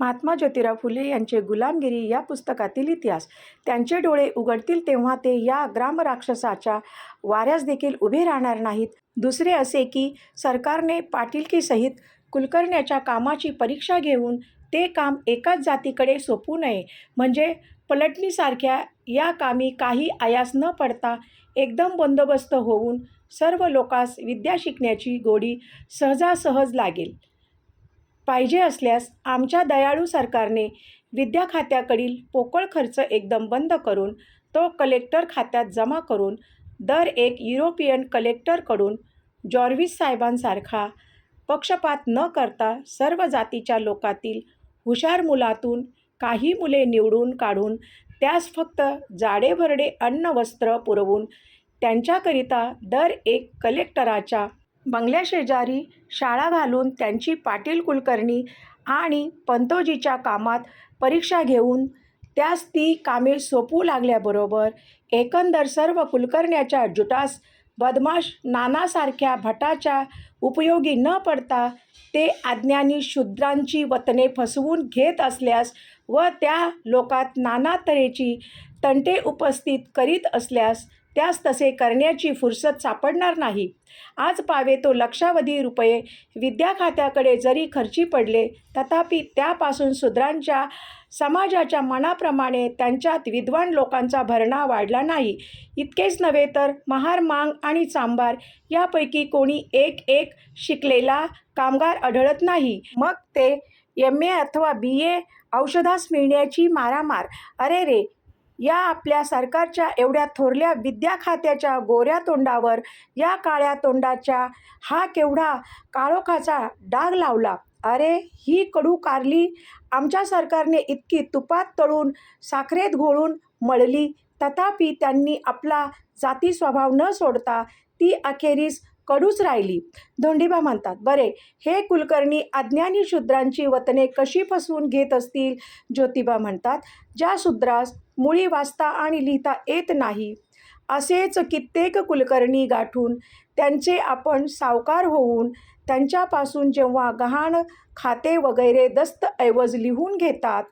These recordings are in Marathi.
महात्मा ज्योतिराव फुले यांचे गुलामगिरी या पुस्तकातील इतिहास. त्यांचे डोळे उघडतील तेव्हा ते या ग्रामराक्षसाच्या वाऱ्यास देखील उभे राहणार नाहीत. दुसरे असे की सरकारने पाटीलकीसहित कुलकर्ण्याच्या कामाची परीक्षा घेऊन ते काम एकाच जातीकडे सोपू नये. म्हणजे पलटणीसारख्या या कामी काही आयास न पडता एकदम बंदोबस्त होऊन सर्व लोकांस विद्या शिकण्याची गोडी सहजासहज लागेल. पाहिजे असल्यास आमच्या दयाळू सरकारने विद्या खात्याकडील पोकळ खर्च एकदम बंद करून तो कलेक्टर खात्यात जमा करून दर एक युरोपियन कलेक्टरकडून जॉर्विस साहेबांसारखा पक्षपात न करता सर्व जातीच्या लोकातील हुशार मुलातून काही मुले निवडून काढून त्यास फक्त जाडेभरडे अन्न वस्त्र पुरवून त्यांच्याकरिता दर एक कलेक्टराच्या बंगल्याशेजारी शाळा घालून त्यांची पाटील कुलकर्णी आणि पंतोजीच्या कामात परीक्षा घेऊन त्यास ती कामे सोपू लागल्याबरोबर एकंदर सर्व कुलकर्ण्याच्या जुटास बदमाश नानासारख्या भटाच्या उपयोगी न पडता ते अज्ञानी शूद्रांची वतने फसवून घेत असल्यास व त्या लोकात नाना तऱ्हेची तंटे उपस्थित करीत असल्यास त्यास तसे करण्याची फुरसत सापडणार नाही. आज पावे तो लक्षावधी रुपये विद्या खात्याकडे जरी खर्ची पडले तथापि त्यापासून शूद्रांच्या समाजाच्या मनाप्रमाणे त्यांच्यात विद्वान लोकांचा भरणा वाढला नाही. इतकेच नव्हे तर महार मांग आणि चांबार यापैकी कोणी एक एक शिकलेला कामगार आढळत नाही. मग ते एम ए अथवा बी ए औषधास मिळण्याची मारामार. अरे रे या आपल्या सरकारच्या एवढ्या थोरल्या विद्या खात्याच्या गोऱ्या तोंडावर या काळ्या तोंडाच्या हा केवढा काळोखाचा डाग लावला. अरे ही कडू कारली आमच्या सरकारने इतकी तुपात तळून साखरेत घोळून मळली. तथापि त्यांनी आपला जाती स्वभाव न सोडता ती अखेरीस कडूच राहिली. धोंडीबा म्हणतात बरे हे कुलकर्णी अज्ञानी शूद्रांची वतने कशी फसवून घेत असतील? ज्योतिबा म्हणतात ज्या शूद्रास मुळी वाचता आणि लिहिता येत नाही असेच कित्येक कुलकर्णी गाठून त्यांचे आपण सावकार होऊन त्यांच्यापासून जेव्हा गहाण खाते वगैरे दस्तऐवज लिहून घेतात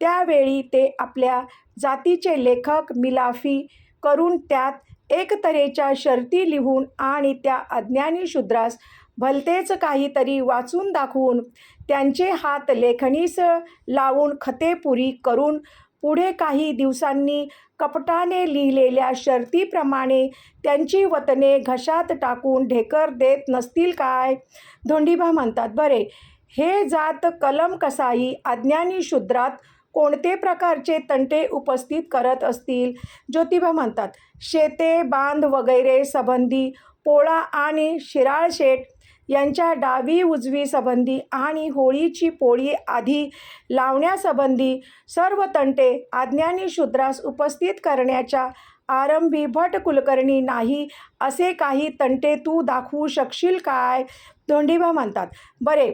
त्यावेळी ते आपल्या जातीचे लेखक मिलाफी करून त्यात एक तऱ्हेच्या शर्ती लिहून आणि त्या अज्ञानी शूद्रास भलतेच काहीतरी वाचून दाखवून त्यांचे हात लेखणीस लावून खतेपुरी करून पुढे काही दिवसांनी कपटाने लिहिलेल्या शर्तीप्रमाणे त्यांची वतने घशात टाकून ढेकर देत नसतील काय? धोंडीबा म्हणतात बरे हे जात कलम कसाई अज्ञानी शूद्रात कोणते प्रकारचे तंटे उपस्थित करत असतील? ज्योतिबा म्हणतात शेते बांध वगैरे संबंधी पोळा आणि शिराळशेठ यांच्या डावी उजवी संबंधी आणि होळीची पोळी आधी लावण्यासंबंधी सर्व तंटे आज्ञानी शूद्रास उपस्थित करण्याच्या आरंभी भट कुलकर्णी नाही असे काही तंटे तू दाखवू शकशील काय? धोंडीबा म्हणतात बरे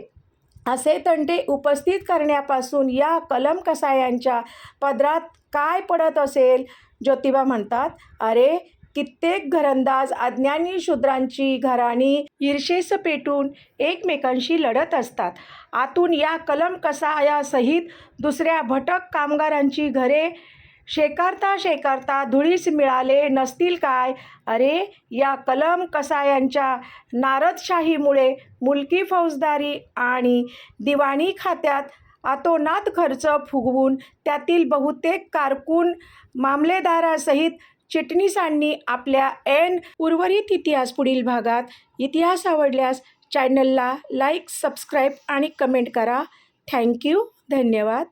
असे तंटे उपस्थित करण्यापासून या कलम कसायांच्या पदरात काय पडत असेल? ज्योतिबा म्हणतात अरे कित्येक घरंदाज अज्ञानी शूद्रांची घराणी ईर्षेस पेटून एकमेकांशी लढत असतात. आतून या कलम कसायासहित दुसऱ्या भटक कामगारांची घरे शेकारता शेकारता धुळीस मिळाले नसतील काय? अरे या कलम कसायांच्या नारदशाहीमुळे मुलकी फौजदारी आणि दिवाणी खात्यात आतोनात खर्च फुगवून त्यातील बहुतेक कारकून मामलेदारासहित चिटणीसांनी आपल्या एन उर्वरित इतिहास पुढील भागात इतिहास आवडल्यास चॅनलला लाईक सबस्क्राईब आणि कमेंट करा. थँक्यू धन्यवाद.